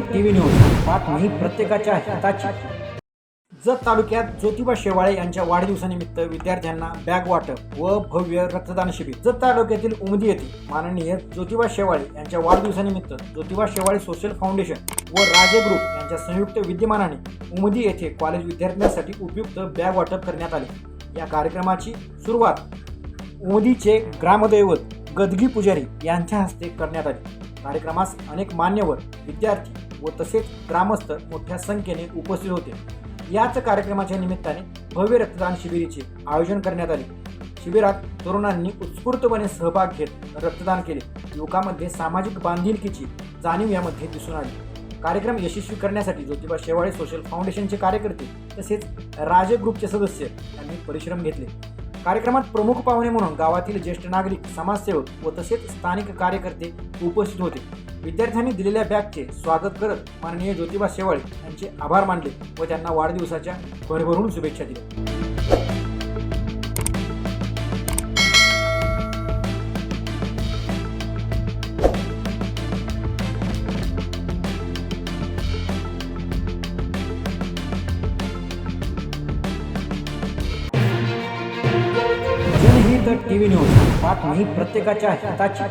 TV news बातमी प्रत्येकाच्या हिताची. जत तालुक्यात ज्योतिबा शेवाळे यांच्या वाढदिवसानिमित्त विद्यार्थ्यांना बॅग वाटप व भव्य रक्तदान शिबिर. जत तालुक्यातील उमदी येथे माननीय ज्योतिबा शेवाळे यांच्या वाढदिवसानिमित्त ज्योतिबा शेवाळे सोशल फाउंडेशन व राजे ग्रुप यांच्या संयुक्त विद्यमानाने उमदी येथे कॉलेज विद्यार्थ्यांसाठी उपयुक्त बॅग वाटप करण्यात आले. या कार्यक्रमाची सुरुवात उमदीचे ग्रामदैवत गदगी पुजारी यांच्या हस्ते करण्यात आली. कार्यक्रमास अनेक मान्यवर विद्यार्थी व तसेच ग्रामस्थ मोठ्या संख्येने उपस्थित होते. याच कार्यक्रमाच्या निमित्ताने भव्य रक्तदान शिबिरीचे आयोजन करण्यात आले. शिबिरात तरुणांनी उत्स्फूर्तपणे सहभाग घेत रक्तदान केले. युवकांमध्ये सामाजिक बांधिलकीची जाणीव यामध्ये दिसून आली. कार्यक्रम यशस्वी करण्यासाठी ज्योतिबा शेवाळे सोशल फाउंडेशनचे कार्यकर्ते तसेच राजे ग्रुपचे सदस्य यांनी परिश्रम घेतले. कार्यक्रमात प्रमुख पाहुणे म्हणून गावातील ज्येष्ठ नागरिक समाजसेवक व तसेच स्थानिक कार्यकर्ते उपस्थित होते. विद्यार्थ्यांनी दिलेल्या बॅगचे स्वागत करत माननीय ज्योतिबा शेवाळे यांचे आभार मानले व त्यांना वाढदिवसाच्या भरभरून शुभेच्छा दिल्या. सिद्ध टी व्ही न्यूज बातमी प्रत्येकाच्या हिताची.